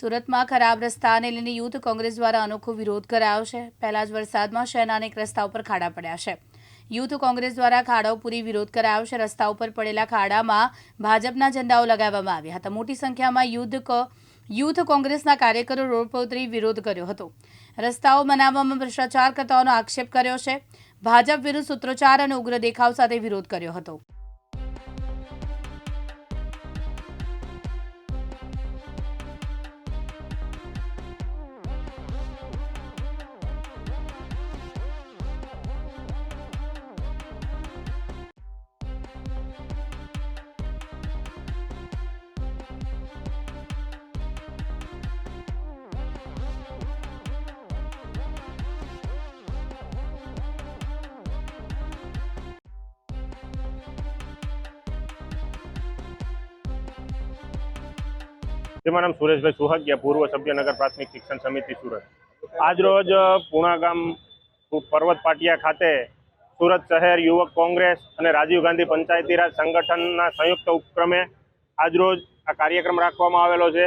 સુરતમાં ખરાબ રસ્તાને લઈને યુથ કોંગ્રેસ દ્વારા અનોખો વિરોધ કરાયો છે. પહેલા જ વરસાદમાં શહેરના અનેક રસ્તા ઉપર ખાડા પડ્યા છે. યુથ કોંગ્રેસ દ્વારા ખાડાઓ પૂરી વિરોધ કરાયો છે. રસ્તા ઉપર પડેલા ખાડામાં ભાજપના ઝંડાઓ લગાવવામાં આવ્યા હતા. મોટી સંખ્યામાં યુદ્ધ યુથ કોંગ્રેસના કાર્યકરો રોડ પર ઉતરી વિરોધ કર્યો હતો. રસ્તાઓ બનાવવામાં ભ્રષ્ટાચાર કરતાઓનો આક્ષેપ કર્યો છે. ભાજપ વિરુદ્ધ સૂત્રોચ્ચાર અને ઉગ્ર દેખાવ સાથે વિરોધ કર્યો હતો. જેમાં નામ સુરેશભાઈ સુહાગિયા, પૂર્વ સભ્યનગર પ્રાથમિક શિક્ષણ સમિતિ સુરત. આજરોજ પૂણા ગામ પર્વત પાટિયા ખાતે સુરત શહેર યુવક કોંગ્રેસ અને રાજીવ ગાંધી પંચાયતીરાજ સંગઠનના સંયુક્ત ઉપક્રમે આજરોજ આ કાર્યક્રમ રાખવામાં આવેલો છે,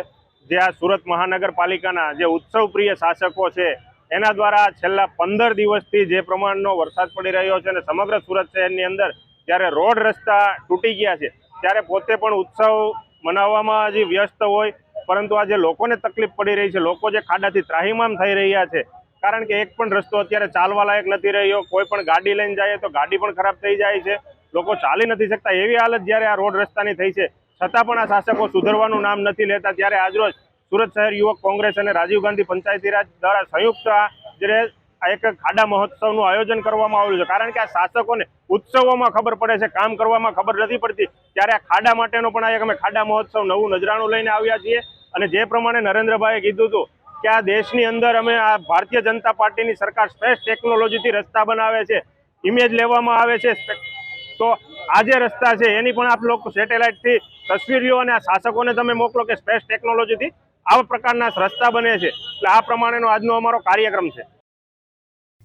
જે આ સુરત મહાનગરપાલિકાના જે ઉત્સવ પ્રિય શાસકો છે, એના દ્વારા છેલ્લા પંદર દિવસથી જે પ્રમાણનો વરસાદ પડી રહ્યો છે અને સમગ્ર સુરત શહેરની અંદર જ્યારે રોડ રસ્તા તૂટી ગયા છે, ત્યારે પોતે પણ ઉત્સવ મનાવવામાં હજી વ્યસ્ત હોય, પરંતુ આજે લોકોને તકલીફ પડી રહી છે. લોકો જે ખાડાથી ત્રાહીમામ થઈ રહ્યા છે. કારણ કે એક પણ રસ્તો અત્યારે ચાલવા લાયક નથી રહ્યો. કોઈ પણ ગાડી લઈને જાય તો ગાડી પણ ખરાબ થઈ જાય છે. લોકો ચાલી નથી શકતા. એવી હાલત જ્યારે આ રોડ રસ્તાની થઈ છે, છતાં પણ આ શાસકો સુધરવાનું નામ નથી લેતા. ત્યારે આજરોજ સુરત શહેર યુવક કોંગ્રેસ અને રાજીવ ગાંધી પંચાયતી રાજ દ્વારા સંયુક્ત જે એક ખાડા મહોત્સવનું આયોજન કરવામાં આવ્યું છે. કારણ કે આ શાસકોને ઉત્સવોમાં ખબર પડે છે, કામ કરવામાં ખબર નથી પડતી, ત્યારે આ ખાડા માટેનો પણ આ એક અમે ખાડા મહોત્સવ નવું નજરાણું લઈને આવ્યા છીએ. અને જે પ્રમાણે નરેન્દ્રભાઈએ કીધું હતું કે આ દેશની અંદર અમે આ ભારતીય જનતા પાર્ટીની સરકાર સ્પેસ ટેકનોલોજીથી રસ્તા બનાવે છે ઇમેજ લેવામાં આવે છે તો આ જે રસ્તા છે, એની પણ આપ લોકો સેટેલાઇટથી તસવીરીઓ અને આ શાસકોને તમે મોકલો કે સ્પેસ ટેકનોલોજીથી આવા પ્રકારના રસ્તા બને છે. એટલે આ પ્રમાણેનો આજનો અમારો કાર્યક્રમ છે.